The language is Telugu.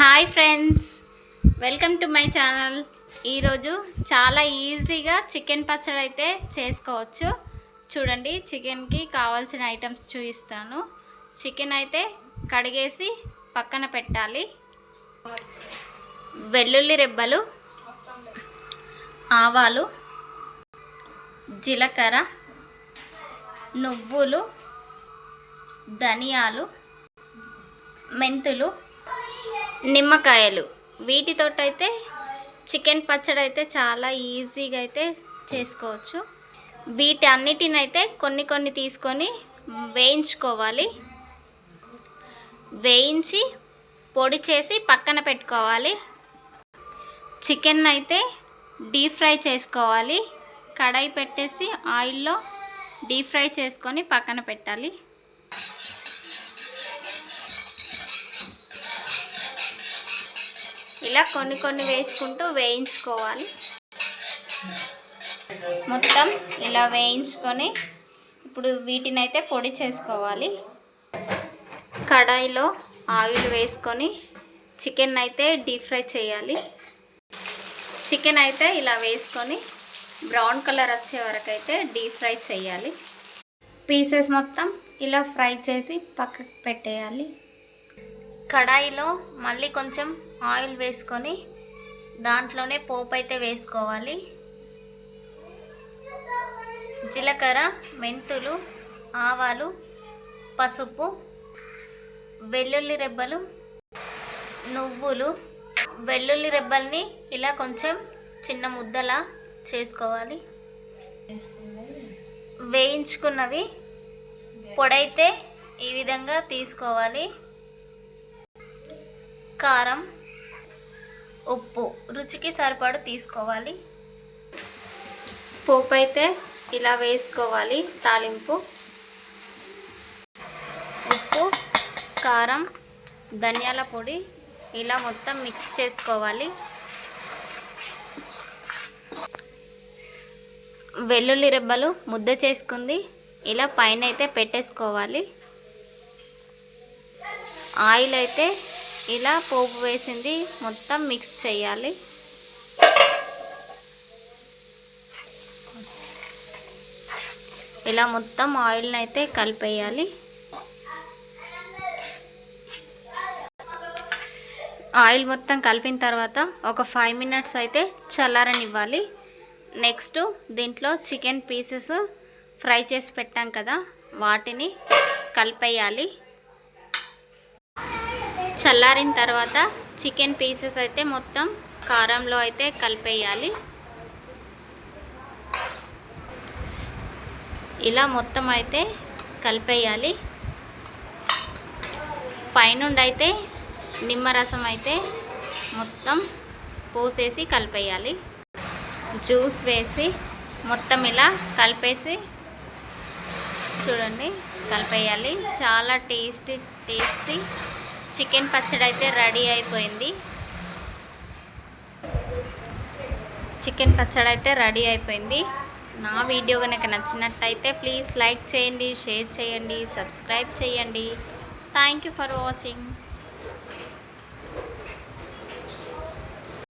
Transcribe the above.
Hi friends welcome to my channel ఈరోజు చాలా ఈజీగా చికెన్ పచ్చడి అయితే చేసుకోవచ్చు. చూడండి చికెన్కి కావాల్సిన ఐటమ్స్ చూపిస్తాను. చికెన్ అయితే కడిగేసి పక్కన పెట్టాలి. వెల్లుల్లి రెబ్బలు ఆవాలు జీలకర్ర నువ్వులు ధనియాలు మెంతులు నిమ్మకాయలు. వీటితోటైతే చికెన్ పచ్చడి అయితే చాలా ఈజీగా అయితే చేసుకోవచ్చు వీటన్నిటినైతే కొన్ని కొన్ని తీసుకొని వేయించుకోవాలి. వేయించి పొడి చేసి పక్కన పెట్టుకోవాలి. చికెన్ అయితే డీప్ ఫ్రై చేసుకోవాలి. కడాయి పెట్టేసి ఆయిల్లో డీప్ ఫ్రై చేసుకొని పక్కన పెట్టాలి. ఇలా కొన్ని కొన్ని వేసుకుంటూ వేయించుకోవాలి. మొత్తం ఇలా వేయించుకొని ఇప్పుడు వీటిని అయితే పొడి చేసుకోవాలి. కడాయిలో ఆయిల్ వేసుకొని చికెన్ అయితే డీప్ ఫ్రై చేయాలి. చికెన్ అయితే ఇలా వేసుకొని బ్రౌన్ కలర్ వచ్చే వరకు అయితే డీప్ ఫ్రై చేయాలి. పీసెస్ మొత్తం ఇలా ఫ్రై చేసి పక్కకు పెట్టేయాలి. కడాయిలో మళ్ళీ కొంచెం ఆయిల్ వేసుకొని దాంట్లోనే పోపు అయితే వేసుకోవాలి. జీలకర్ర మెంతులు ఆవాలు పసుపు వెల్లుల్లి రెబ్బలు నువ్వులు. వెల్లుల్లి రెబ్బల్ని ఇలా కొంచెం చిన్న ముద్దలా చేసుకోవాలి. వేయించుకున్నవి పొడైతే ఈ విధంగా తీసుకోవాలి. కారం ఉప్పు రుచికి సరిపడు తీసుకోవాలి. పోపు అయితే ఇలా వేసుకోవాలి తాలింపు. ఉప్పు కారం ధనియాల పొడి ఇలా మొత్తం మిక్స్ చేసుకోవాలి. వెల్లుల్లి రెబ్బలు ముద్ద చేసుకుంది. ఇలా పైన అయితే పెట్టేసుకోవాలి. ఆయిల్ అయితే ఇలా పోపు వేసింది మొత్తం మిక్స్ చేయాలి. ఇలా మొత్తం ఆయిల్ని అయితే కలిపేయాలి. ఆయిల్ మొత్తం కలిపిన తర్వాత ఒక ఫైవ్ మినిట్స్ అయితే చల్లారనివ్వాలి. నెక్స్ట్ దీంట్లో చికెన్ పీసెస్ ఫ్రై చేసి పెట్టాం కదా వాటిని కలిపేయాలి. చల్లారిన తర్వాత చికెన్ పీసెస్ అయితే మొత్తం కారంలో అయితే కలిపేయాలి. ఇలా మొత్తం అయితే కలిపేయాలి. పైనుండి అయితే నిమ్మరసం అయితే మొత్తం పోసేసి కలిపేయాలి. జ్యూస్ వేసి మొత్తం ఇలా కలిపేసి చూడండి కలిపేయాలి. చాలా టేస్టీ టేస్టీ చికెన్ పచ్చడి అయితే రెడీ అయిపోయింది. చికెన్ పచ్చడి అయితే రెడీ అయిపోయింది. నా వీడియో కనుక నచ్చినట్టయితే ప్లీజ్ లైక్ చేయండి షేర్ చేయండి సబ్స్క్రైబ్ చేయండి. Thank you for watching